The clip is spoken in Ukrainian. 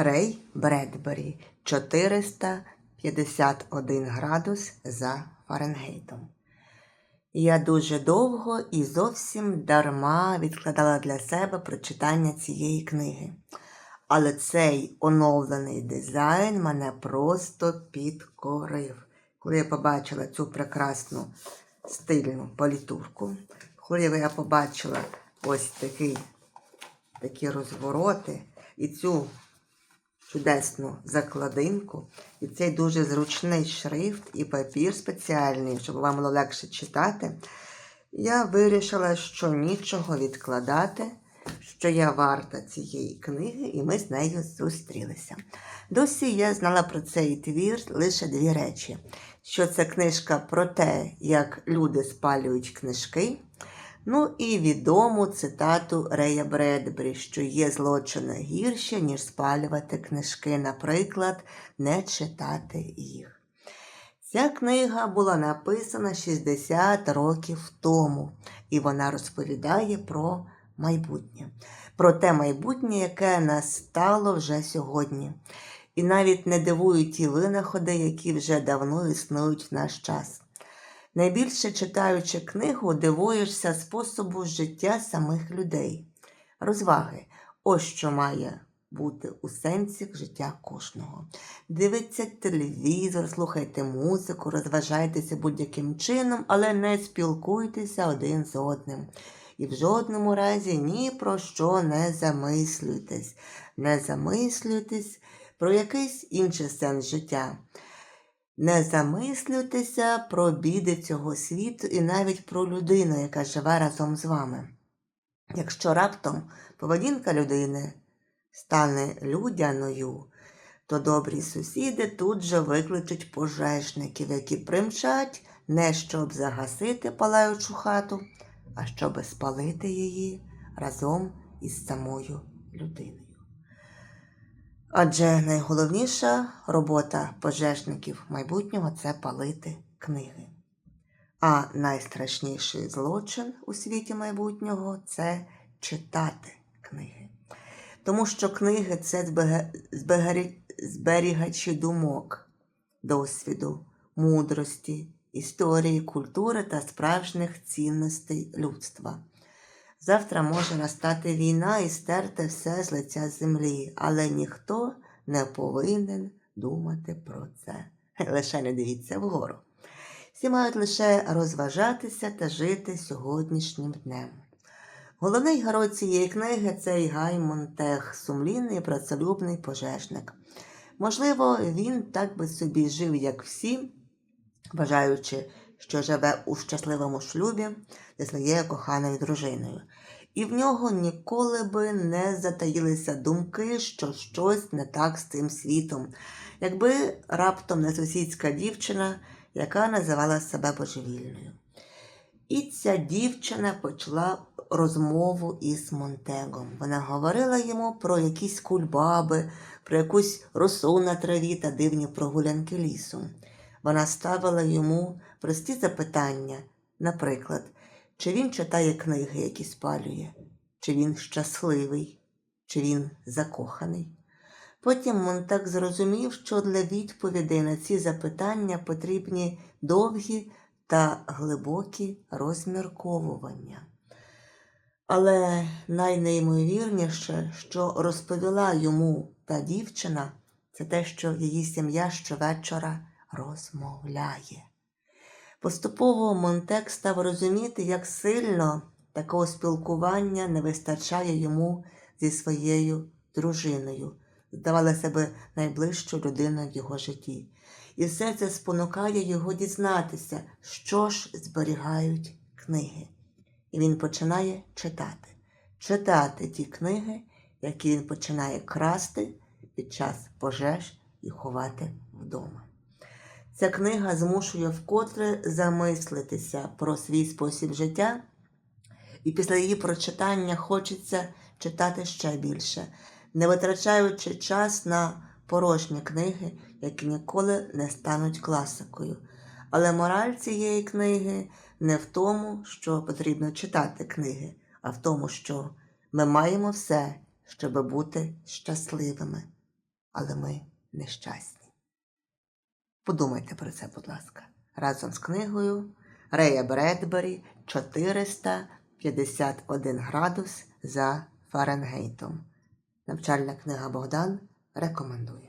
Рей Бредбері 451 градус за Фаренгейтом. Я дуже довго і зовсім дарма відкладала для себе прочитання цієї книги. Але цей оновлений дизайн мене просто підкорив. Коли я побачила цю прекрасну стильну палітурку, коли я побачила ось такий, такі розвороти і цю чудесну закладинку, і цей дуже зручний шрифт і папір спеціальний, щоб вам було легше читати, я вирішила, що нічого відкладати, що я варта цієї книги, і ми з нею зустрілися. Досі я знала про цей твір лише дві речі: що це книжка про те, як люди спалюють книжки. Ну і відому цитату Рея Бредбері, що є злочини гірше, ніж спалювати книжки, наприклад, не читати їх. Ця книга була написана 60 років тому, і вона розповідає про майбутнє, про те майбутнє, яке настало вже сьогодні. І навіть не дивують ті винаходи, які вже давно існують в наш час. Найбільше читаючи книгу, дивуєшся способу життя самих людей. Розваги ось що має бути у сенсі життя кожного. Дивіться телевізор, слухайте музику, розважайтеся будь-яким чином, але не спілкуйтеся один з одним. І в жодному разі ні про що не замислюйтесь. Не замислюйтесь про якийсь інший сенс життя. Не замислюйтеся про біди цього світу і навіть про людину, яка живе разом з вами. Якщо раптом поведінка людини стане людяною, то добрі сусіди тут же викличуть пожежників, які примчать не щоб загасити палаючу хату, а щоб спалити її разом із самою людиною. Адже найголовніша робота пожежників майбутнього це палити книги. А найстрашніший злочин у світі майбутнього це читати книги. Тому що книги це зберігачі думок, досвіду, мудрості, історії, культури та справжніх цінностей людства. Завтра може настати війна і стерти все з лиця землі, але ніхто не повинен думати про це. Лише не дивіться вгору. Всі мають лише розважатися та жити сьогоднішнім днем. Головний герой цієї книги це Гай Монтех, сумлінний працелюбний пожежник. Можливо, він так би собі жив, як всі, бажаючи, що живе у щасливому шлюбі зі своєю коханою дружиною. І в нього ніколи би не затаїлися думки, що щось не так з цим світом, якби раптом не сусідська дівчина, яка називала себе божевільною. І ця дівчина почала розмову із Монтегом. Вона говорила йому про якісь кульбаби, про якусь росу на траві та дивні прогулянки лісом. Вона ставила йому прості запитання, наприклад, чи він читає книги, які спалює, чи він щасливий, чи він закоханий. Потім Монтак зрозумів, що для відповідей на ці запитання потрібні довгі та глибокі розмірковування. Але найнеймовірніше, що розповіла йому та дівчина, це те, що її сім'я щовечора розмовляє. Поступово Монтек став розуміти, як сильно такого спілкування не вистачає йому зі своєю дружиною, здавалося би, найближчою людиною в його житті. І все це спонукає його дізнатися, що ж зберігають книги. І він починає читати, читати ті книги, які він починає красти під час пожеж і ховати вдома. Ця книга змушує вкотре замислитися про свій спосіб життя, і після її прочитання хочеться читати ще більше, не витрачаючи час на порожні книги, які ніколи не стануть класикою. Але мораль цієї книги не в тому, що потрібно читати книги, а в тому, що ми маємо все, щоб бути щасливими. але ми нещасні. Подумайте про це, будь ласка, разом з книгою Рея Бредбері 451 градус за Фаренгейтом. Навчальна книга Богдан рекомендує.